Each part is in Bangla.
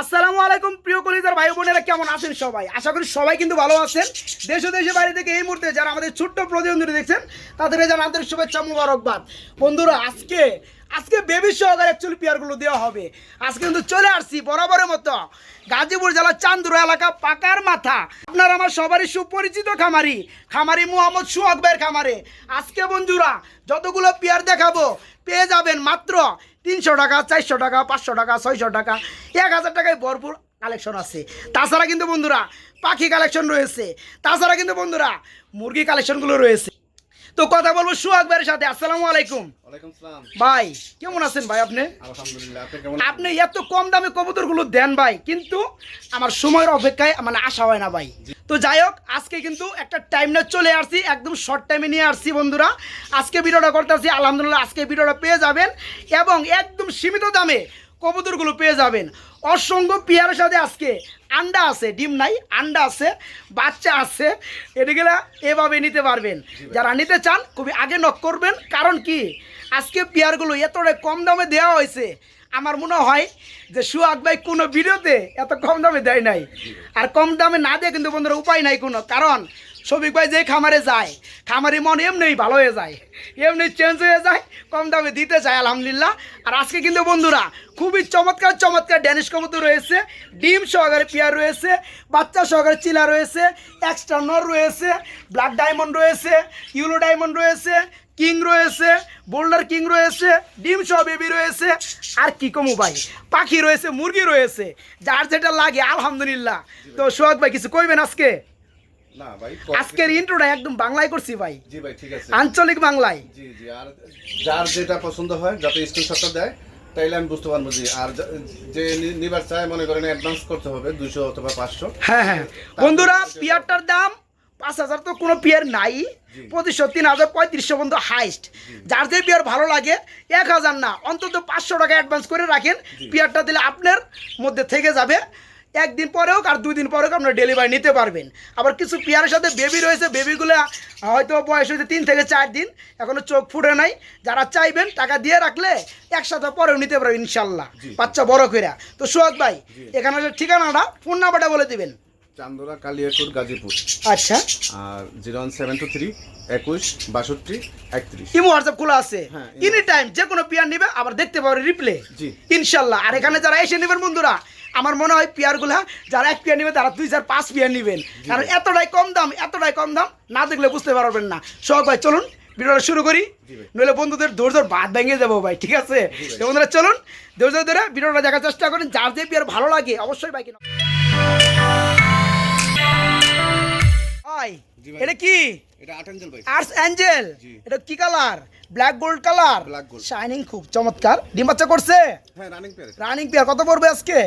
আসসালামু আলাইকুম, প্রিয় কলিজার ভাই বোনেরা, কেমন আছেন সবাই? আশা করি সবাই কিন্তু ভালো আছেন। দেশ ও দেশের বাইরে থেকে এই মুহূর্তে যারা আমাদের ছোট্ট প্রতিবন্ধী দেখছেন, তাদের জানা আন্তরিক শুভেচ্ছা, মুবারকবাদ। বন্ধুরা, আজকে আজকে বেবি সহকারে অ্যাকচুয়ালি পেয়ারগুলো দেওয়া হবে। আজকে কিন্তু চলে আসছি বরাবরের মতো গাজীপুর জেলার চান্দুরা এলাকা, পাকার মাথা। আপনার আমার সবারই সুপরিচিত খামারি খামারি মোহাম্মদ ভাইয়ের খামারে। আজকে বন্ধুরা, যতগুলো পেয়ার দেখাবো, পেয়ে যাবেন মাত্র তিনশো টাকা, চারশো টাকা, পাঁচশো টাকা, ছয়শো টাকা। এক হাজার টাকায় ভরপুর কালেকশন আছে। তাছাড়া কিন্তু বন্ধুরা, পাখি কালেকশন রয়েছে। তাছাড়া কিন্তু বন্ধুরা, মুরগি কালেকশনগুলো রয়েছে। তো কথা বলব সুহাগ ভাইয়ের সাথে। আসসালামু আলাইকুম। ভাই কেমন আছেন ভাই আপনি? আলহামদুলিল্লাহ আপনি কেমন আপনি এত কম দামে কবুতরগুলো দেন ভাই কিন্তু আমার সময়ের অপেক্ষায় মানে আশা হয় না ভাই। তো যাই হোক আজকে কিন্তু একটা টাইম না চলে আসছি একদম শর্ট টাইমে নিয়ে আসছি বন্ধুরা। আজকে ভিডিওটা করতে আসছি আলহামদুলিল্লাহ আজকে ভিডিওটা পেয়ে যাবেন এবং একদম সীমিত দামে কবুতরগুলো পেয়ে যাবেন। অসংখ্য পেয়ারের সাথে আজকে আন্ডা আছে ডিম নাই আন্ডা আছে বাচ্চা আছে। এদিকে এভাবে নিতে পারবেন। যারা নিতে চান খুবই আগে নক করবেন। কারণ কি? আজকে পেয়ারগুলো এতটাই কম দামে দেওয়া হয়েছে। আমার মনে হয় যে সুহাগ ভাই কোনো ভিডিওতে এত কম দামে দেয় নাই। আর কম দামে না দেয় কিন্তু বন্ধুরা উপায় নাই কোনো। কারণ শফিক ভাই যে খামারে যায়, খামারি মন এমনিই ভালো হয়ে যায়, এমনি চেঞ্জ হয়ে যায়, কম দামে দিতে চায়, আলহামদুলিল্লাহ। আর আজকে কিন্তু বন্ধুরা, খুবই চমৎকার চমৎকার ড্যানিশ কবুতর রয়েছে, ডিম সহকারে পেয়ার রয়েছে, বাচ্চা সহকারে চিলা রয়েছে এক্সট্রা নর রয়েছে ব্ল্যাক ডায়মন্ড রয়েছে ইউলো ডায়মন্ড রয়েছে কিং রয়েছে বোল্ডার কিং রয়েছে, ডিম সহ বেবি রয়েছে। আর কি কমু ভাই, পাখি রয়েছে, মুরগি রয়েছে, যার যেটা লাগে, আলহামদুলিল্লাহ। তো সোহাগ ভাই, কিছু কইবেন আজকে? না ভাই আজকের ইন্ট্রোটা একদম বাংলায় করছি ভাই। জি ভাই ঠিক আছে। আঞ্চলিক বাংলায়। জি জি আর যার যেটা পছন্দ হয় যাতে স্ক্রিনশটটা দেয় তাইলে আমি বুঝতে পারব জি আর যে নিবার চায় মনে করেন অ্যাডভান্স করতে হবে দুশো অথবা পাঁচশো। হ্যাঁ হ্যাঁ। বন্ধুরা পিয়ারটার দাম পাঁচ হাজার তো কোনো পিয়ার নাই। পঁচিশশো তিন হাজার পঁয়ত্রিশশো পর্যন্ত হাইস্ট যার যে পিয়ার ভালো লাগে এক হাজার না অন্তত পাঁচশো টাকা অ্যাডভান্স করে রাখেন। পিয়ারটা দিলে আপনার মধ্যে থেকে যাবে। একদিন পরে হোক আর দুই দিন পরে হোক আপনারা ডেলিভারি নিতে পারবেন। আবার কিছু পেয়ারের সাথে বেবি রয়েছে বেবিগুলো হয়তো বয়স হয়েছে তিন থেকে চার দিন এখনও চোখ ফুটে নাই। যারা চাইবেন টাকা দিয়ে রাখলে একসাথে সপ্তাহ পরেও নিতে পারবেন ইনশাল্লাহ বাচ্চা বড় করে তো সোহাগ ভাই এখানে ঠিকানাটা ফোন নাম্বারটা বলে দিবেন। চান্দোরা কালিয়াকুর গাজীপুর। আচ্ছা। আর zero one seven two three একুশ বাষট্টি একত্রিশ। ইমো হোয়াটসঅ্যাপ খোলা আছে। হ্যাঁ, এনি টাইম যে কোনো পিয়ার নিবে আবার দেখতে পাবে রিপ্লে জি। ইনশাল্লাহ। আর এখানে যারা এসে নেবেন বন্ধুরা আমার মনে হয় পিয়ারগুলা যারা এক পিয়ার নিবে তারা দুই চার পাঁচ পিয়ার নেবেন। কারণ এতটাই কম দাম এতটাই কম দাম না দেখলে বুঝতে পারবেন না। সোহাগ ভাই চলুন ভিডিওটা শুরু করি। নইলে বন্ধুদের ধৈর্য ভাত ভেঙে যাব ভাই ঠিক আছে? বন্ধুরা চলুন ধৈর্য ধরে ভিডিওটা দেখার চেষ্টা করেন। যার যে পিয়ার ভালো লাগে অবশ্যই বাইক এটা কি? এটা আটাঞ্জল ভাই। Arts angel? এটা কি colour? Black gold colour? Black gold। Shining খুব চমৎকার। ডিম বাচ্চা করছে? হ্যাঁ রানিং পেয়ার। Running pair. কত পড়বে আজকে?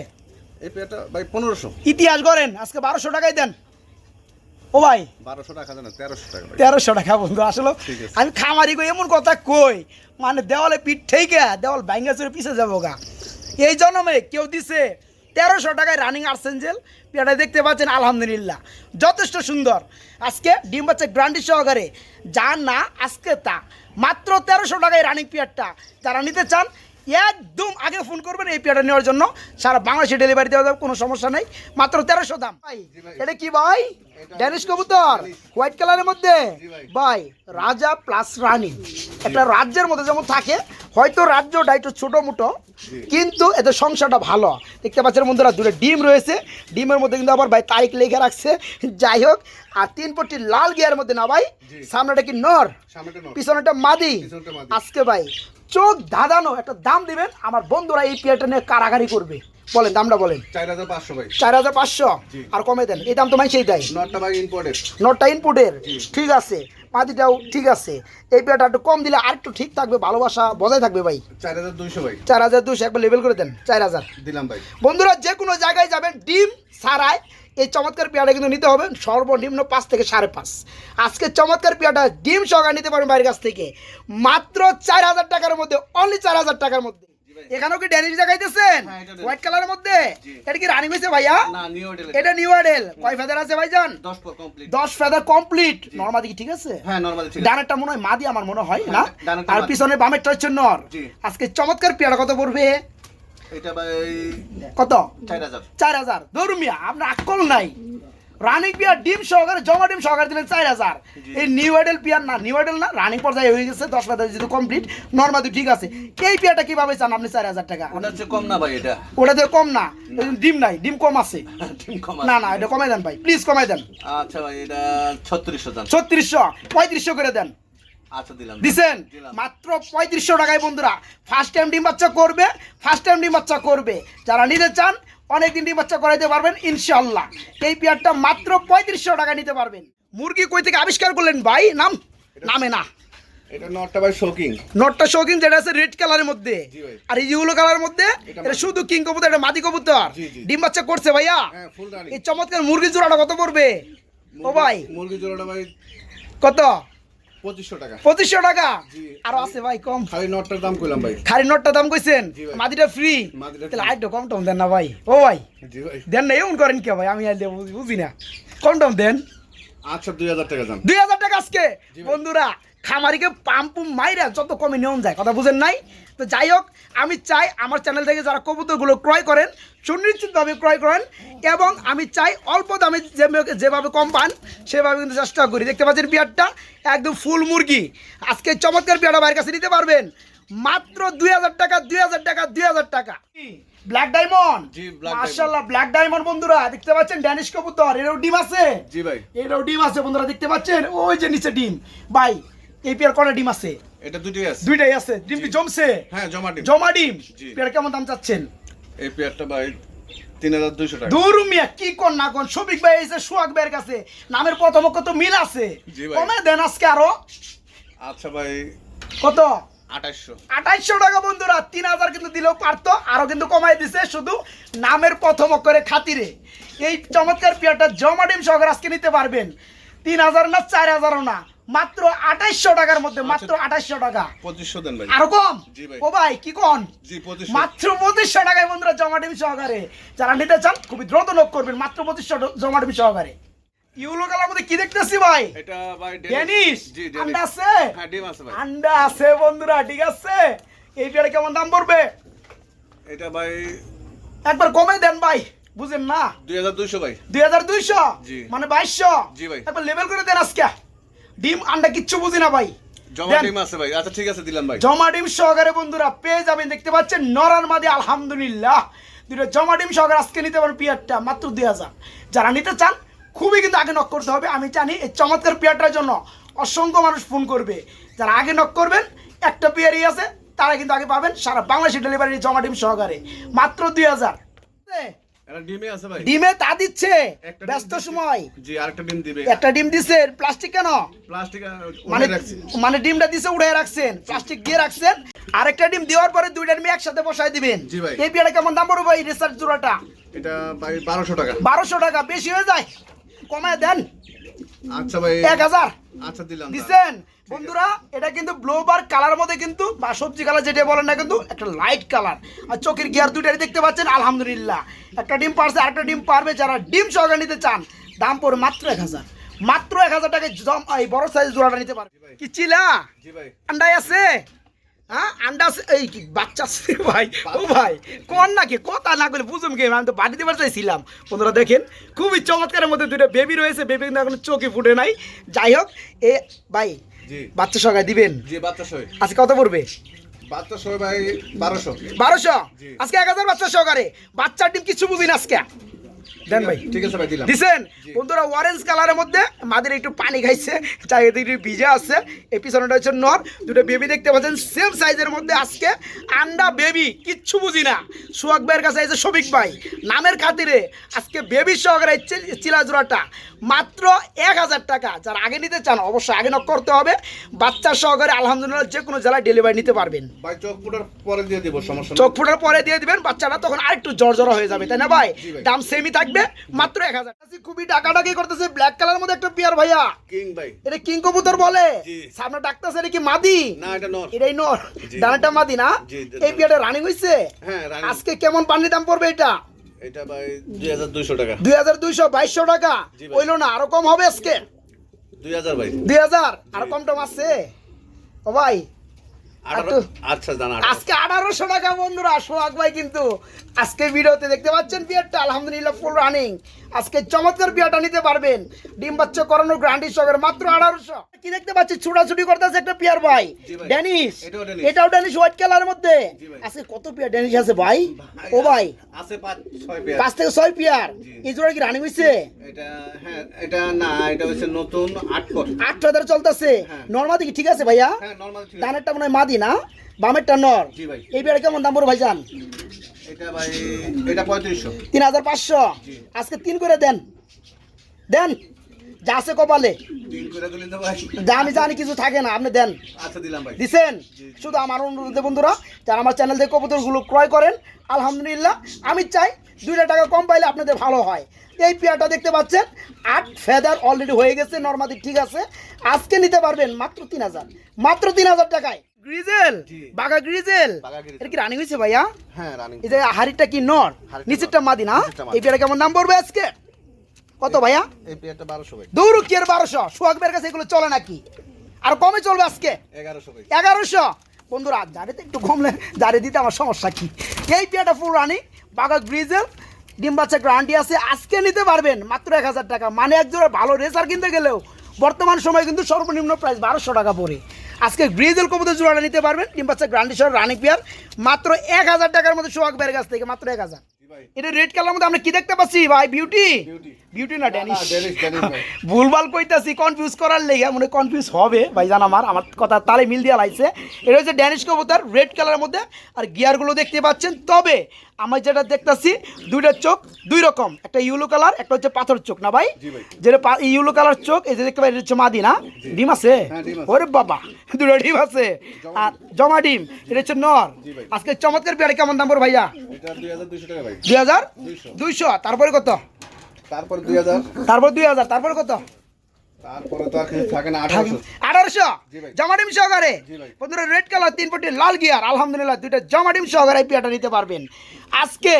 এই পেয়ারটা ভাই পনেরোশো। ইতিহাস করেন আজকে দেন। ও ভাই বারোশো টাকা জানা তেরোশো টাকা তেরোশো টাকা বন্ধু আসলে আমি খামারি কই এমন কথা কই? মানে দেওয়ালে পিঠ ঠেকে দেওয়াল ভাঙ্গা চড়ে পিছে যাব গা। এই জন্মে কেউ দিছে তেরোশো টাকায় রানিং আর্সেঞ্জেল পেয়ারটা দেখতে পাচ্ছেন আলহামদুলিল্লাহ। যথেষ্ট সুন্দর। আজকে ডিম বাচ্চা গ্রান্ডি সহকারে। যা না আজকে তা। মাত্র তেরোশো টাকায় রানিং পেয়ারটা। যারা নিতে চান একদম আগে ফোন করবেন এই পেয়ারটা নেওয়ার জন্য। সারা বাংলাদেশে ডেলিভারি দেওয়া যাবে কোনো সমস্যা নেই। মাত্র তেরোশো দাম। ভাই। এটা কি ভাই? ড্যানিশ কবুতর। হোয়াইট কালারের মধ্যে। ভাই। রাজা প্লাস রানী একটা রাজ্যের মধ্যে যেমন থাকে হয়তো রাজ্যটা একটু ছোটো মোটো কিন্তু এতে সংসারটা ভালো। দেখতে পাচ্ছেন বন্ধুরা দূরে ডিম রয়েছে। ডিমের মধ্যে কিন্তু আবার ভাই তারিখ লেখে রাখছে। যাই হোক আর তিন পট্টি লাল গিয়ার মধ্যে না ভাই সামনেটা কি নর? পিছনেটা মাদি। আজকে ভাই চোখ ধাঁধানো একটা দাম দিবেন আমার বন্ধুরা এই পেয়ারটা নিয়ে কারাগারি করবে। বলেন দামটা বলেন। চার হাজার পাঁচশো আর কমে দেন। এই দাম তো মাইসেই দেয়। নটটা ইনপুটের ঠিক আছে। মাটিটাও ঠিক আছে। এই পেয়ারটা একটু কম দিলে আর একটু ঠিক থাকবে ভালোবাসা বজায় থাকবে ভাই। চার হাজার দুইশো ভাই। চার হাজার দুশো একবার লেভেল করে দেন চার হাজার। দিলাম ভাই। বন্ধুরা যে কোনো জায়গায় যাবেন ডিম ছাড়ায় এই চমৎকার পেয়ারটা কিন্তু নিতে হবে সর্বনিম্ন পাঁচ থেকে সাড়ে পাঁচ। আজকে চমৎকার পেয়ারটা ডিম সহকারে নিতে পারবেন বাইরের কাছ থেকে। মাত্র চার হাজার টাকার মধ্যে অনলি চার হাজার টাকার মধ্যে। এখানেও কি ড্যানিশ দেখাইতেছেন? হ্যাঁ, হোয়াইট কালারের মধ্যে? এটা কি রানিং হয়েছে ভাইয়া? না নিউ মডেল এটা। নিউ আডেল কয় ফেদার আছে ভাইজান? দশ পর কমপ্লিট দশ ফেদার কমপ্লিট নর্মাদি কি ঠিক আছে? হ্যাঁ নর্মাল ঠিক আছে ডানেরটা মনে হয় মাদি আমার মনে হয় না? হ্যাঁ, আর। পিছনে বামেরটা হচ্ছে নর। জি। আজকে চমৎকার পেয়ারা কত পড়বে? এটা ভাই কত? চার হাজার। চার হাজার। ধরুন মিয়া আপনার আকল নাই। রানিং পিয়ার ডিম সহকারে জমা ডিম সহকারে দিলেন চার হাজার। এই নিউ আইডেল পিয়ার না নিউ আইডেল না রানিং পর্যায়ে হয়ে গেছে দশ পাতা যেহেতু কমপ্লিট নর্মাদি ঠিক আছে। এই পিয়ারটা কীভাবে চান আপনি চার হাজার টাকা? ওটা হচ্ছে কম না ভাই এটা। ওটা তো কম না ডিম নাই ডিম কম আছে। না না এটা কমাই দেন ভাই প্লিজ কমাই দেন। আচ্ছা ভাই এটা ছত্রিশশো দাম ছত্রিশশো পঁয়ত্রিশশো করে দেন। আচ্ছা দিছেন? মাত্র পঁয়ত্রিশশো টাকায় বন্ধুরা ফার্স্ট টাইম ডিম বাচ্চা করবে ফার্স্ট টাইম ডিম বাচ্চা করবে। যারা নিতে চান অনেকদিন ডিম বাচ্চা করাইতে পারবেন ইনশাল্লাহ এই পেয়ারটা মাত্র পঁয়ত্রিশশো টাকা নিতে পারবেন। মুরগি কই থেকে আবিষ্কার করলেন ভাই? নাম? নামে না। এটা নটটা ভাই শোকিং নটটা শৌখিন যেটা আছে রেড কালারের মধ্যে। আর এই ইউলো কালারের মধ্যে এটা শুধু কিং কবুতর এটা মাদি কবুতর। ডিম বাচ্চা করছে ভাইয়া। হ্যাঁ এই চমৎকার মুরগি জোড়াটা কত পড়বে? ও ভাই। মুরগি জোড়াটা ভাই কত? পঁচিশশো টাকা। পঁচিশশো টাকা? জি। আছে ভাই কম। খালি নটটার দাম কইলাম ভাই। খালি নোটটা দাম কইছেন? মাদিটা ফ্রি তাহলে। কম টম দেন না ভাই। ও ভাই দেন না এমন করেন কে ভাই? আমি আইলে বুঝি- বুঝি না। কম টম দেন। আচ্ছা দুই হাজার টাকা দাম দুই হাজার টাকা আজকে। বন্ধুরা খামারিকে পাম্পু মাইরা যত কমে নিয়ম যায় কথা বুঝেন নাই? তো যাই হোক আমি চাই আমার চ্যানেল থেকে যারা কবুতরগুলো ক্রয় করেন সুনিশ্চিতভাবে ক্রয় করেন এবং আমি চাই অল্প দামে যেভাবে কম পান সেভাবে কিন্তু চেষ্টা করি। দেখতে পাচ্ছেন বিয়ারটা? একদম ফুল মুরগি। আজকে চমৎকার বিয়ারটা বাইরের কাছে নিতে পারবেন। মাত্র দুই হাজার টাকা দুই হাজার টাকা দুই হাজার টাকা। ব্ল্যাক ডায়মন্ড জি, মার্শাল্লাহ ব্ল্যাক ডায়মন্ড বন্ধুরা দেখতে পাচ্ছেন ড্যানিশ কবুতর। এরও ডিম আছে? জি ভাই। এটাও ডিম আছে বন্ধুরা দেখতে পাচ্ছেন? ওই যে নিচে ডিম। ভাই এই পেয়ার কটা ডিম আছে? এটা দুটোই আছে। দুইটাই আছে। ডিম কি জমছে? হ্যাঁ জমা ডিম। জমা ডিম। পেয়ার কেমন দাম চাচ্ছেন? এই পেয়ারটা ভাই তিন হাজার দুইশো টাকা। দূর মিয়া কি কোন না কোন সবিক ভাই এসে সোহাগ ভাইয়ের কাছে নামের প্রথম অক্ষর তো মিল আছে। কমে দেন আজকে আরও। আচ্ছা ভাই কত? আঠাইশশো। টাকা বন্ধুরা তিন হাজার কিন্তু দিলেও পারতো আরও কিন্তু কমাই দিছে শুধু নামের প্রথম অক্ষরে খাতিরে। এই চমৎকার পেয়ারটা জমা ডিম সহকারে আজকে নিতে পারবেন। তিন হাজার না চার হাজারও না। মাত্র আঠাইশশো টাকার মধ্যে মাত্র আঠাইশশো টাকা। পঁচিশশো দেন ভাই। আরও কম? ও ভাই কি কোন? মাত্র পঁচিশশো টাকায় বন্ধুরা জমা ডিম সহকারে। যারা নিতে চান খুবই দ্রুত লোক করবেন মাত্র পঁচিশশো জমা ডিম সহকারে। ইউলো কালার মধ্যে কি দেখতেছি ভাই? এটা ভাই ডেনিস। জি আন্ডা আছে? হ্যাঁ ডিম আছে ভাই। আন্ডা আছে বন্ধুরা ঠিক আছে। এই পেয়ারে কেমন দাম পড়বে? এটা ভাই একবার কমে দেন ভাই বুঝেন না? দুই হাজার দুইশো ভাই। দুই হাজার দুইশো। মানে বাইশশো? জি ভাই। একবার লেভেল করে দেন আজকে। ডিম আন্ডা কিচ্ছু বুঝি না ভাই। জমা ডিম আছে ভাই। আচ্ছা ঠিক আছে দিলাম ভাই। জমা ডিম সহকারে বন্ধুরা পেয়ে যাবেন দেখতে পাচ্ছেন নরার মাদি আলহামদুলিল্লাহ। দুটো জমা ডিম সহকারে আজকে নিতে পারেন পিয়ারটা মাত্র দুই হাজার। যারা নিতে চান খুবই কিন্তু আগে নক করতে হবে। আমি জানি এই চমৎকার পিয়ারটার জন্য অসংখ্য মানুষ ফোন করবে। যারা আগে নক করবেন একটা পিয়ারই আছে তারা কিন্তু আগে পাবেন সারা বাংলাদেশে ডেলিভারি জমা ডিম সহকারে। মাত্র দুই হাজার। ডিমে আছে ভাই। ডিমে তা দিচ্ছে। একটা ডিম ব্যস্ত সময়। জি আরেকটা ডিম দিবে। একটা ডিম দিছে প্লাস্টিক কেন? প্লাস্টিক মানে মানে ডিমটা দিছে উড়ে রাখছেন। প্লাস্টিক দিয়ে রাখছেন। আরেকটা ডিম দেওয়ার পরে দুইটা ডিম একসাথে বসাই দিবেন। জি ভাই। এই বিয়াটা কেমন দাম পড়বে এই রিসার্চ জোড়াটা? এটা ভাই বারোশো টাকা। বারোশো টাকা বেশি হয়ে যায়। কমায় দেন। আচ্ছা ভাই। এক হাজার। আচ্ছা দিলাম দিছেন? বন্ধুরা এটা কিন্তু ব্লোবার কালার মধ্যে কিন্তু বা সবজি কালার যেটা বলেন না কিন্তু একটা লাইট কালার আর চোখের গিয়ার দুটাই দেখতে পাচ্ছেন আলহামদুলিল্লাহ। একটা ডিম পারছে আরেকটা ডিম পারবে। যারা ডিম সহকারে নিতে চান দাম পড়ে মাত্র এক হাজার। মাত্র এক হাজার টাকায় জম এই বড় সাইজ জোড়াটা নিতে পারবে। কি চিলা? আন্ডাই আছে? হ্যাঁ আন্ডা এই কি বাচ্চা আছে ভাই? ও ভাই কোন নাকি? কথা না করলে বুঝুম কে? আমি তো বাড়ি দিবার চাইছিলাম। বন্ধুরা দেখেন খুবই চমৎকারের মধ্যে দুটো বেবি রয়েছে। বেবি কিন্তু এখন চোখে ফুটে নাই। যাই হোক এ ভাই বাচ্চা সহায় দিবেন? জি বাচ্চা সই আজকে কত পড়বে? বাচ্চা সই ভাই বারোশো। বারোশো? আজকে এক হাজার বাচ্চা সহকারে। বাচ্চার ডিম কিছু বুঝি না আজকে। দেন ভাই। ঠিক আছে ভাই দিলাম। দিছেন? বন্ধুরা অরেঞ্জ কালারের মধ্যে মাদের একটু পানি খাইছে ভিজে আছে। এই পিছনটা হচ্ছে নর। দুটো বেবি দেখতে পাচ্ছেন সেম সাইজের মধ্যে আজকে আন্ডা বেবি কিচ্ছু বুঝি না। সোহাগ ভাইয়ের কাছে আছে শফিক ভাই নামের খাতিরে আজকে বেবি সহকারে এই চি- চিলা জোড়াটা মাত্র এক হাজার টাকা। যারা আগে নিতে চান অবশ্যই আগে নক করতে হবে। বাচ্চা সহকারে আলহামদুলিল্লাহ যে কোনো জেলায় ডেলিভারি নিতে পারবেন। ভাই চোখ ফুটার পরে দিয়ে দিব সমস্যা চোখ ফুটার পরে দিয়ে দিবেন বাচ্চাটা তখন আরেকটু জ্বর হয়ে যাবে তাই না ভাই? জি ভাই। থাকবে? মাত্র এক হাজার। খুবই ডাকাডাকি করতেছে ব্ল্যাক কালার মধ্যে একটা পিয়ার ভাইয়া। কিং ভাই। এটা কিং কবুতর বলে? সামনে ডাকতেছে এটা কি মাদি? না এটা নর। এটাই নর। ডানাটা মাদি না? এই পিয়ারটা রানিং হইছে? হ্যাঁ আজকে কেমন পানি দাম পড়বে এটা? এটা ভাই দুই হাজার দুইশো টাকা। দুই হাজার দুইশো বাইশশো টাকা? জি হইল না আরও কম হবে আজকে? দুই হাজার ভাই। দুই হাজার? আরও কম টম আছে ও ভাই আজকে আঠারোশো টাকা বন্ধুরা সোহাগ ভাই কিন্তু আজকে ভিডিওতে দেখতে পাচ্ছেন বিয়ারটা আলহামদুলিল্লাহ ফুল রানিং আজকে চমৎকার বিয়ারটা নিতে পারবেন। ডিম বাচ্চা করানোর গ্রান্ডি সবের মাত্র আঠারোশো। কি দেখতে পাচ্ছি? ছুটাছুটি করতেছে একটা পিয়ার ভাই। ড্যানিশ। এটাও ড্যানিশ। হোয়াইট কালারের মধ্যে। আজকে কত পিয়ার ড্যানিশ আছে ভাই? ও ভাই। আছে পাঁচ ছয় পেয়ার। পাঁচ থেকে ছয় পিয়ার। এই জোড়া কি রানিং হয়েছে এটা হ্যাঁ এটা না এটা হচ্ছে নতুন আট কোট আট হাজার চলতেছে। হ্যাঁ। নর্মাদি কি ঠিক আছে ভাইয়া? হ্যাঁ নর্মাল ঠিক আছে। ডানেরটা মনে হয় মাদি না? বামেরটা নর। জি ভাই। এই বিয়ার কেমন দাম পড়ো ভাইজান? এটা ভাই এটা পঁয়ত্রিশশো। তিন হাজার পাঁচশো। জি। আজকে তিন করে দেন। দেন। যা আছে কপালে। আমি জানি কিছু থাকে না আপনি দেন। আচ্ছা দিলাম ভাই। দিছেন? শুধু আমার অনুরোধ বন্ধুরা যারা আমার চ্যানেল থেকে কবুতরগুলো ক্রয় করেন আলহামদুলিল্লাহ আমি চাই দুইটা টাকা কম পাইলে আপনাদের ভালো হয়। এই পেয়ারটা দেখতে পাচ্ছেন আট ফেদার অলরেডি হয়ে গেছে নর্মাদি ঠিক আছে। আজকে নিতে পারবেন মাত্র তিন হাজার। মাত্র তিন হাজার টাকায়। গ্রিজেল। বাঘা গ্রিজেল এটা কি রানিং হয়েছে ভাইয়া? হ্যাঁ রানিং এই যে হাড়িটা কি নর? নিচেরটা। মাদি না? এই পেয়ারা কেমন দাম পড়বে আজকে? কত ভাইয়া? এই পেয়ারটা বারোশো ভাই। দৌড় কি আর বারোশো। সোহাগ ভাইয়ের কাছে এগুলো চলে নাকি? আর কমে চলবে আজকে? এগারোশো ভাই। বন্ধুরা জারিতে একটু কমলে জারি দিতে আমার সমস্যা কি? এই পেয়ারটা ফুল রানি বাঘা গ্রিজেল ডিম বাচ্চা গ্রান্টি আছে। আজকে নিতে পারবেন মাত্র এক হাজার টাকা। মানে একজোড়া ভালো রেসার কিনতে গেলেও বর্তমান সময় কিন্তু সর্বনিম্ন প্রাইস বারোশো টাকা পড়ে। আজকে গ্রিজেল কবুতর জোড়াটা নিতে পারবেন। ডিম বাচ্চা গ্রান্টি সহ রানি পেয়ার মাত্র এক হাজার টাকার মধ্যে সোহাগ বের কাছ থেকে মাত্র এক হাজার। এটা রেড কালার মধ্যে আমরা কি দেখতে পাচ্ছি? ভাই বিউটি বিউটি না ড্যানিশ। ভুলভাল কইতাছি কনফিউজ করার লেগে মনে কনফিউজ হবে ভাই জান আমার। আমার কথা তালে মিল দিয়া লাইছে। এটা হচ্ছে ড্যানিশ কবুতর রেড কালারের মধ্যে। আর গিয়ারগুলো দেখতে পাচ্ছেন। তবে আমি যেটা দেখতাছি দুইটা চোখ দুই রকম। একটা ইউলো কালার একটা হচ্ছে পাথর চোখ না ভাই? যেটা ইউলো কালার চোখ এই যে দেখতে পাই হচ্ছে মাদি না? ডিম আছে? হ্যাঁ, ডিম আছে। ওরে বাবা দুটো ডিম আছে। আর জমা ডিম এটা হচ্ছে নর। আজকে চমৎকার পেয়ারে কেমন দাম পড়ে ভাইয়া? দুই হাজার। দুইশো। তারপরে কত? তারপর দুই হাজার। তারপর দুই হাজার। তারপরে কত? তারপরে তো আর কিছু থাকে না আঠারোশো। আঠারোশো? জমা ডিম সহকারে? বন্ধুরা রেড কালার তিন পটি লাল গিয়ার। আলহামদুলিল্লাহ দুইটা জমা সহকারে এই পেয়ারটা নিতে পারবেন। আজকে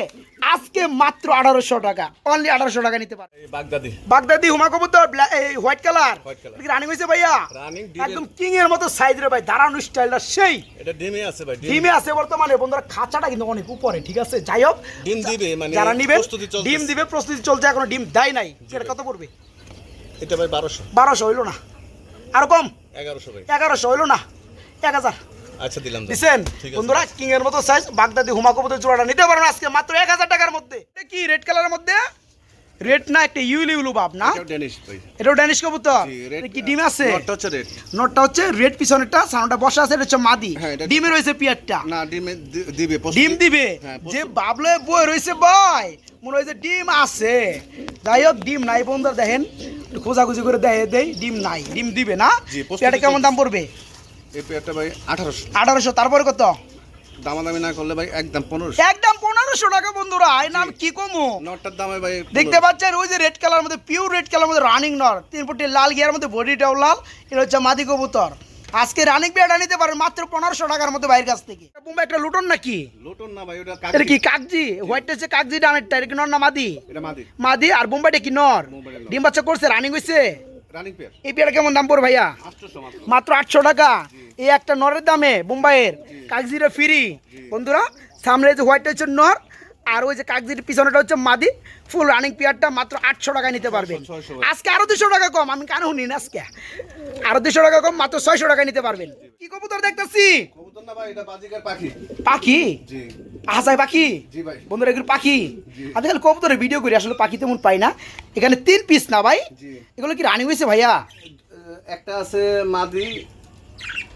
আজকে মাত্র আঠারোশো টাকা। অনলি আঠারোশো টাকা নিতে পারবেন। বাগদাদি। বাগদাদি হুমা কবুতর হোয়াইট কালার রানিং হয়েছে ভাইয়া? একদম কিং এর মতো সাইজ রে ভাই দাঁড়ানো স্টাইলটা সেই। এটা ডিমে আছে ভাই ডিম। ডিমে আছে বর্তমানে। বন্ধুরা খাঁচাটা কিন্তু অনেক উপরে ঠিক আছে? যাই হোক ডিম দিবে মানে যারা প্রস্তুতি ডিম দিবে প্রস্তুতি চলছে এখনও ডিম দেয় নাই। সেটা কত পড়বে? এটা ভাই বারোশো। বারোশো হইল না। আরও কম? এগারোশো ভাই। এগারোশো হইল না। এক হাজার। আচ্ছা দিলাম। দিছেন। বন্ধুরা কিং এর মতো সাইজ বাগদাদি হুমা কবুতর জোড়াটা নিতে পারেন আজকে মাত্র এক হাজার টাকার মধ্যে। কি রেড কালারের মধ্যে? রেড না একটা ইউলি ইউলু বাপ না? এটাও ড্যানিশ কবুতর? কি ডিম আছে? নটটা হচ্ছে রেড নটটা হচ্ছে রেড পিছনেরটা সাউন্ডটা বসা আছে এটা হচ্ছে মাদি। হ্যাঁ, ডিমে রয়েছে পিয়ারটা। না ডিমে দিবে ডিম দিবে? হ্যাঁ, যে বাবলে বই রয়েছে ভাই মনে হয়েছে ডিম আছে। যাই হোক ডিম নাই বন্ধুরা দেখেন খোঁজাখুঁজি করে দেয় দেই ডিম নাই ডিম দিবে না? এটা কেমন দাম পড়বে? এই পেয়ারটা ভাই আঠারোশো। আঠারোশো তারপরে কত? দামাদামি না করলে ভাই একদম পনেরোশো। একদম পনেরোশো টাকা বন্ধুরা এই নাম কি কমু? নটটার দামে ভাই দেখতে পাচ্ছেন ওই যে রেড কালার মধ্যে পিওর রেড কালার মধ্যে রানিং নর তিন ফুটি লাল গিয়ার মধ্যে বডিটাও লাল এটা হচ্ছে মাদি কবুতর। আজকে রানিং পেয়ারটা নিতে পারেন মাত্র পনেরোশো টাকার মধ্যে বাইরের কাছ থেকে। বোম্বে একটা লুটন নাকি? লোটন না ভাই ওটা এটা কি কাগজি হোয়াইটটা হচ্ছে কাগজি ডানেরটা এটা কি নর না মাদি? এটা মাদি। মাদি আর বোম্বাইটা কি নর? ডিম বাচ্চা করছে রানিং হয়েছে রানিং পেয়ার এই পেয়ারটা কেমন দাম পড়ে ভাইয়া? মাত্র। মাত্র আটশো টাকা। এই একটা নরের দামে বোম্বাইয়ের কাগজিটা ফ্রি। বন্ধুরা সামনে যে হোয়াইটটা হচ্ছে নর আর ওই যে কাগজির পিছনেটা হচ্ছে মাদি। ফুল রানিং পেয়ারটা মাত্র আটশো টাকায় নিতে পারবেন আজকে আরও দুশো টাকা কম আমি কানে শুনি না আজকে। আরও দুশো টাকা কম মাত্র ছয়শো টাকায় নিতে পারবেন। কি কবুতর দেখতেছি? পাখি। আসাই পাখি? বন্ধুরা এগুলো পাখি। আমি খালি কবুতরের ভিডিও করি আসলে পাখি তেমন পাই না। এখানে তিন পিস না ভাই। এগুলো কি রানিং হয়েছে ভাইয়া? একটা আছে মাদি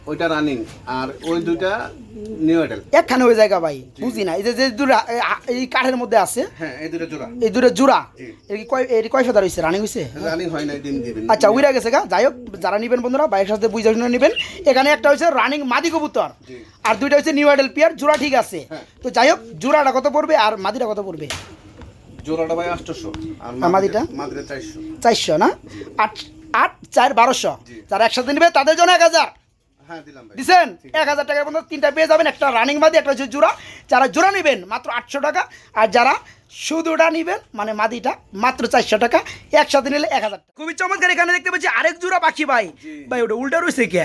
ওইটা রানিং আর ওই দুইটা নিউ এডেল একখানে হয়ে জায়গা ভাই বুঝি না। এই যে যে দুটা এই কাঠের মধ্যে আছে হ্যাঁ এই দুটো জোড়া। এই দুটো জোড়া এর কি কয় এর কয় ফেদার হয়েছে রানিং হয়েছে রানিং হয় নাই ডিম দিবেন। আচ্ছা উইরা গেছে গা। যাই হোক যারা নিবেন বন্ধুরা বাইকের সাথে বুঝে শুনে নেবেন। এখানে একটা হচ্ছে রানিং মাদি কবুতর। আর দুইটা হচ্ছে নিউ আইডেল পিয়ার জোড়া ঠিক আছে। হ্যাঁ। তো যাই হোক জোড়াটা কত পড়বে আর মাদিটা কত পড়বে? জোড়াটা ভাই আটশোশো আর আর মাদিটা? মাদিটা? চারশো। চারশো না? আট আট চার বারোশো। যারা একসাথে নেবে তাদের জন্য এক হাজার। হ্যাঁ দিলাম দিছেন? এক হাজার টাকার মধ্যে তিনটা পেয়ে যাবেন একটা রানিং মাদি একটা হচ্ছে জোড়া। যারা জোড়া নেবেন মাত্র আটশো টাকা। আর যারা শুধুটা নিবেন মানে মাদিটা মাত্র চারশো টাকা। একসাথে নিলে এক হাজার খুবই চমৎকার এখানে দেখতে পাচ্ছি আরেক জোড়া পাখি ভাই। ভাই ওটা উল্টা রয়েছে কে?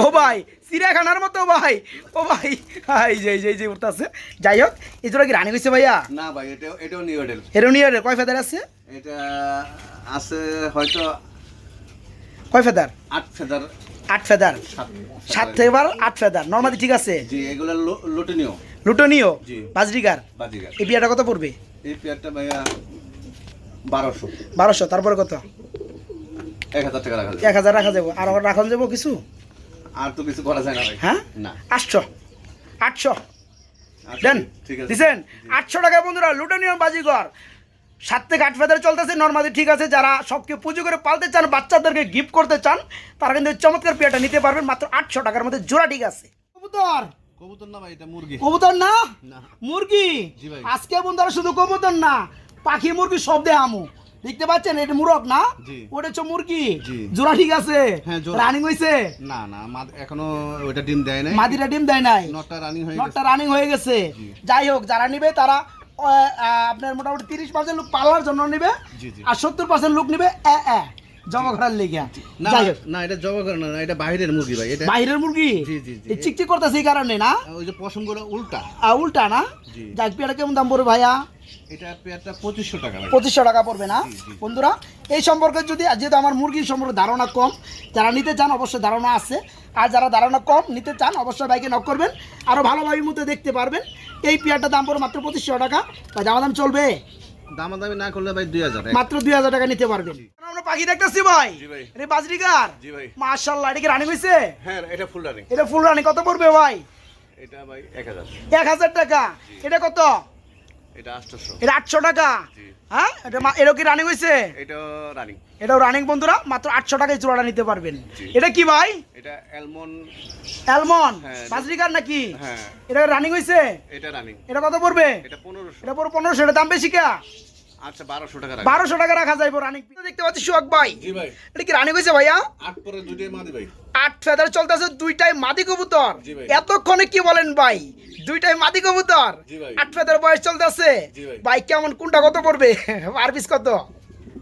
ও ভাই চিড়িয়াখানার মতো ভাই। ও ভাই এই যে এই যে যে উঠতেছে। যাই হোক এই জোড়া কি রানি হয়েছে ভাইয়া? না ভাই এটাও এটাও নিউ মডেল কয় ফেদার আছে? এটা আছে হয়তো কয় ফেদার আট ফেদার আট ফেদার। সাত সাত ফেবার আট ফেদার। নর্মালি ঠিক আছে? জি এগুলো লোটনীয়। লুটনীয়। বাজরিকার এই বিয়াটা কত পড়বে? এই পেয়ারটা ভাইয়া বারোশো। বারোশো তারপরে কত? এক হাজার টাকা রাখা এক হাজার রাখা যাব। আর রাখা যাব কিছু? আর তো কিছু করা যায় না হ্যাঁ? না। আটশো। আটশো। দেন। ঠিক আছে। দিছেন? আটশো টাকা বন্ধুরা লুটনীয় বাজিঘর সাত থেকে আট ফেদার চলতেছে। নর্মালি ঠিক আছে যারা সবকে পুজো করে পালতে চান বাচ্চাদেরকে গিফট করতে চান তারা কিন্তু চমৎকার পেয়াটা নিতে পারবেন। মাত্র আটশো টাকার মধ্যে জোড়া ঠিক আছে। কবুতর! কবুতর না ভাই এটা মুরগি। কবুতর না? না। মুরগি? আজকে বন্ধুরা শুধু কবুতর না পাখি মুরগি সব দেহ আমু। দেখতে পাচ্ছেন এটা মুরগ না? ওটা হচ্ছে মুরগি। জোড়া ঠিক আছে? হ্যাঁ, রানিং হইছে? না না এখনও ওইটা ডিম দেয় নাই। মাদিরা ডিম দেয় নাই। নটটা রানিং হয়ে নটটা গেছে। রানিং হয়ে গেছে। যাই হোক যারা নিবে তারা আপনার মোটামুটি তিরিশ পার্সেন্ট লোক পালার জন্য নিবে। আর সত্তর পার্সেন্ট লোক নিবে এ এ জবা করার লেগে না না এটা জবা করে না এটা বাইরের মুরগি ভাই এটা বাইরের মুরগি? জি, জি, জি। এই চিকচিক করতেছে এই কারণে না? ওই যে পশমগুলো উল্টা। উল্টা না। যাক পেয়ারা কেমন দাম পড়ে ভাইয়া? এটা পেয়ারটা পঁচিশশো টাকা পঁচিশশো টাকা পড়বে না। বন্ধুরা এই সম্পর্কে যদি যেহেতু আমার মুরগির সম্পর্কে ধারণা কম যারা নিতে চান অবশ্যই ধারণা আছে। আর যারা ধারণা কম নিতে চান অবশ্যই বাইকে নক করবেন। আরও ভালোভাবে মতো দেখতে পারবেন। এই পেয়ারটার দাম পড়বে মাত্র পঁচিশশো টাকা। বা দামা দাম চলবে? দামাদামি না করলে ভাই দুই হাজার মাত্র দুই হাজার টাকা নিতে পারবেন। আমরা পাখি দেখতেছি ভাই। জি ভাই। রে বাজরিকার? মাশাল্লাহ এটা কি রানি হয়েছে হ্যাঁ এটা ফুল রানিং এটা ফুল রানি কত পড়বে ভাই? এটা এক হাজার। টাকা। এটা কত? এটা টাকা? হ্যাঁ? এটা কি রানি এটা রানিং এটাও রানিং বন্ধুরা মাত্র আটশো টাকায় চূড়াটা নিতে পারবেন। এটা কি ভাই? এটা অ্যালমন অ্যালমন হ্যাঁ, বাজরিকার নাকি? হ্যাঁ। এটা রানিং হয়েছে এটা রানিং এটা কত পড়বে? এটা এটা এটা দাম বেশি কা? আচ্ছা বারোশো টাকা রাখা বারোশো টাকা রাখা যাইব রানিং দেখতে পাচ্ছি সুয়াক ভাই। জি ভাই। এটা কি রানিং হয়েছে ভাইয়া? আট পরে দুইটাই মাদি ভাই। আট ফেদার চলতেছে দুইটাই মাদি কবুতর। এতক্ষণে কি বলেন ভাই? দুইটাই মাদি কবুতর। আট ফেদার বয়স চলতেছে। ভাই। ভাই কেমন কোনটা কত পড়বে? পার পিস কত?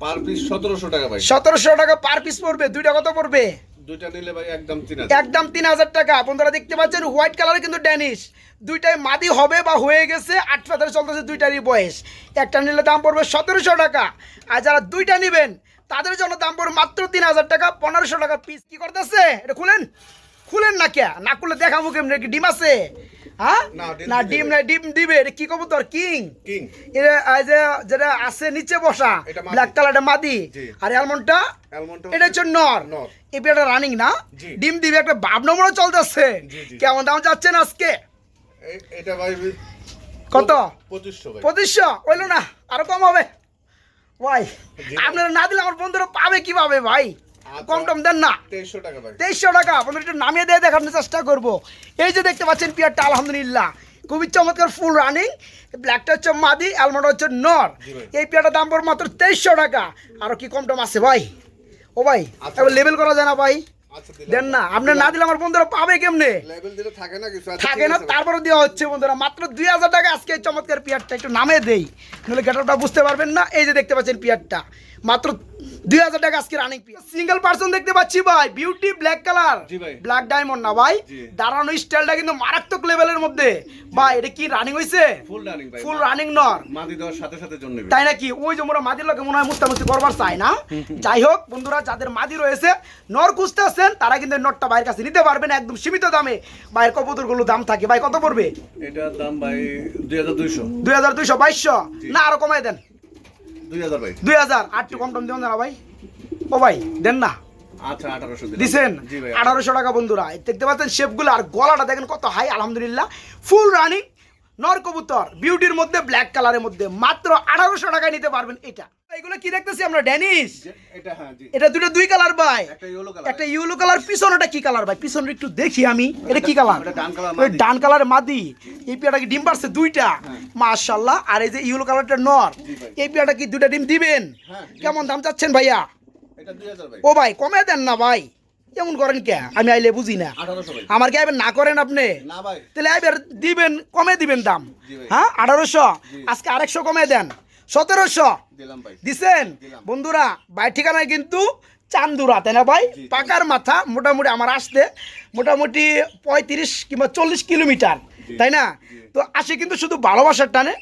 পার পিস সতেরোশো টাকা ভাই। সতেরোশো টাকা পার পিস পড়বে। দুইটা কত পড়বে? দুইটা নিলে ভাই একদম তিন হাজার। একদম তিন হাজার টাকা। বন্ধুরা দেখতে পাচ্ছেন হোয়াইট কালার কিন্তু ড্যানিশ দুইটাই মাদি হবে বা হয়ে গেছে আট ফেদার চলতেছে দুইটারই বয়স। একটা নিলে দাম পড়বে সতেরোশো টাকা। আর যারা দুইটা নেবেন তাদের জন্য দাম পড়বে মাত্র তিন হাজার টাকা। পনেরোশো টাকা পিস কি করতেছে? এটা খুলেন? খুলেন না কে? না খুলে দেখাবো কেমন? ডিম আছে? হ্যাঁ? না, ডিম না ডিম দিবে এটা কি কবুতর? কিং। কিং। এটা যে যেটা আছে নিচে বসা ব্ল্যাক কালারটা মাদি। আর অ্যালমন্ডটা এটা হচ্ছে নর। এই বিয়েটা রানিং না? ডিম দিবে একটা ভাব নম্বর চলতেছে। কেমন দাম যাচ্ছেন আজকে? এটা ভাই কত? পঁচিশশো ভাই। পঁচিশশো? হইল না আরও কম হবে। ভাই। আপনারা না দিলে আমার বন্ধুরা পাবে কীভাবে ভাই? আচ্ছা। কম টম দেন না। তেইশশো টাকা বন্ধুরা একটু নামিয়ে দিয়ে দেখানোর চেষ্টা করব। এই যে দেখতে পাচ্ছেন পিয়ারটা আলহামদুলিল্লাহ। খুবই চমৎকার ফুল রানিং ব্ল্যাকটা হচ্ছে মাদি অ্যালমন্ড হচ্ছে নর। এই পিয়ারটার দাম পড়বে মাত্র তেইশশো টাকা। আরও কি কম টম আছে ভাই? ও ভাই আচ্ছা। এবার লেবেল করা যায় না ভাই? আচ্ছা দেন না। আপনি না দিলে আমার বন্ধুরা পাবে কেমনে? থাকে না আচ্ছা। তারপরে দেওয়া হচ্ছে বন্ধুরা। মাত্র দুই হাজার টাকা আজকে এই চমৎকার পিয়ারটা। একটু নামে দেই। নাহলে গেটআপটা বুঝতে পারবেন না। এই যে দেখতে পাচ্ছেন পিয়ারটা। মাত্র দুই হাজার টাকা আজকে রানিং সিঙ্গেল পার্সন দেখতে পাচ্ছি ভাই বিউটি ব্ল্যাক কালার জি ভাই। ব্ল্যাক ডায়মন্ড না ভাই। দাঁড়ানো স্টাইলটা কিন্তু মারাত্মক লেভেলের মধ্যে। ভাই এটা কি রানিং হইছে? ফুল রানিং ভাই ফুল রানিং নর। মাদি দেওয়ার সাথে সাথে জন্য তাই নাকি? ওই যে মোরা মাদির লোকে মনে হয় মুস্তামুস্তি করবার চাই না। যাই হোক বন্ধুরা যাদের মাদি রয়েছে নর খুঁজতে আসছেন তারা কিন্তু নটটা বাইরের কাছে নিতে পারবেন একদম সীমিত দামে। বাইরের কবুতরগুলো দাম থাকে। ভাই কত পড়বে? এটার দাম ভাই দুই হাজার দুইশো। দুই হাজার দুইশো বাইশশো। না আরও কমাই দেন। দুই হাজার ভাই। আর একটু কম টম দেবেন না ভাই। ও ভাই দেন না। আচ্ছা আঠারোশো দিছেন? আঠারোশো টাকা বন্ধুরা। দেখতে পাচ্ছেন শেপগুলো আর গলাটা দেখেন কত হাই আলহামদুলিল্লাহ। ফুল রানিং নর কবুতর বিউটির মধ্যে ব্ল্যাক কালারের মধ্যে মাত্র আঠারোশো টাকায় নিতে পারবেন এটা। এগুলো কি দেখতেছি আমরা ড্যানিশ এটা হ্যাঁ দুটো দুই কালার ভাই। একটা ইয়েলো কালার একটা ইউলো কালার পিছনটা কি কালার ভাই? পিছনে একটু দেখি আমি এটা কি কালার ডান কালার ওই মাদি। ডান কালার মাদি। এই পেয়াটা কি ডিম পারছে দুইটা। মাশাল্লাহ আর এই যে ইউলো কালারটা নর। এই পেয়াটা কি দুইটা ডিম দিবেন? হ্যাঁ, কেমন দাম চাচ্ছেন ভাইয়া? ও ভাই কমে দেন না ভাই। এমন করেন কে? আমি আইলে বুঝি না। আমার কি আইবার না করেন আপনি? তাহলে এবার দিবেন কমে দিবেন দাম। হ্যাঁ? আঠারোশো? আজকে আরেকশো কমে দেন। সতেরোশো? দিছেন? বন্ধুরা বাই ঠিকানায় কিন্তু চান্দুরা তাই না ভাই? পাকার মাথা মোটামুটি আমার আসতে মোটামুটি পঁয়ত্রিশ কিংবা চল্লিশ কিলোমিটার তাই না? তো আসে কিন্তু শুধু ভালোবাসার টানে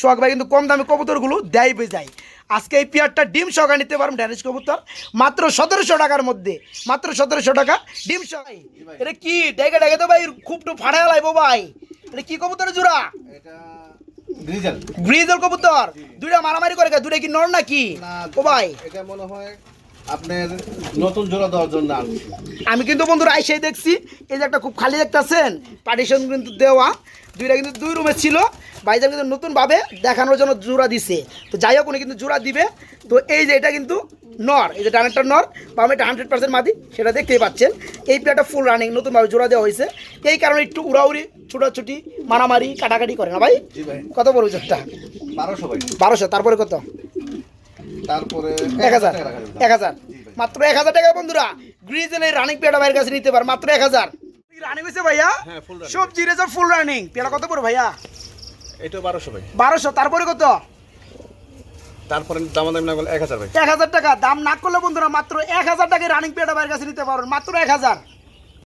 সোহাগ ভাই কিন্তু কম দামে কবুতরগুলো দেয় যায়। আজকে এই পেয়ারটা ডিম সহকা নিতে পারবেন ড্যানিশ কবুতর। মাত্র সতেরোশো টাকার মধ্যে। মাত্র সতেরোশো টাকা ডিম সহাই এটা কি? ডেকে ডেকে তো ভাই খুব তো ফাড়া লাইবো ভাই। এটা কি কবুতর জোড়া? এটা গ্রিজেল। গ্রিজল কবুতর? দুইটা মারামারি করে? দুইটা কি নর নাকি? কি ও ভাই। এটা মনে হয় আপনার নতুন জোড়া দেওয়ার জন্য আমি কিন্তু বন্ধুরা আইসাই দেখছি এই যে একটা খুব খালি দেখতেছেন পার্টিশন কিন্তু দেওয়া। দুইটা কিন্তু দুই রুমে ছিল ভাইজান কিন্তু নতুনভাবে দেখানোর জন্য জোড়া দিছে। তো যাই হোক উনি কিন্তু জোড়া দিবে। তো এই যে এটা কিন্তু নর এই যে ডানেরটা নর বা আমি এটা হান্ড্রেড পার্সেন্ট মাদি সেটা দেখতেই পাচ্ছেন। এই প্লেয়ারটা ফুল রানিং নতুনভাবে জোড়া দেওয়া হয়েছে। এই কারণে একটু উড়াউড়ি ছুটাছুটি মারামারি কাটাকাটি করে না ভাই? কত পড়বে জোরটা বারোশো বারোশো তারপরে কত? তারপরে এক হাজার। টাকা। এক মাত্র এক হাজার টাকা বন্ধুরা। গ্রিজেল এই রানিং পেয়ারা ভাইয়ের কাছে নিতে পার। মাত্র এক হাজার। রানিং হয়েছে ভাইয়া? হ্যাঁ, full running। সবজি রেজার ফুল রানিং পেয়ারা কত পড়ে ভাইয়া? এটা বারোশো ভাই। বারোশো। তারপরে কত? তারপরে দাম দাম না বলে এক হাজার ভাই। এক হাজার টাকা। দাম না করলে বন্ধুরা মাত্র এক হাজার টাকায় রানিং পেয়ারা ভাইয়ের কাছে নিতে পারবেন। মাত্র এক হাজার।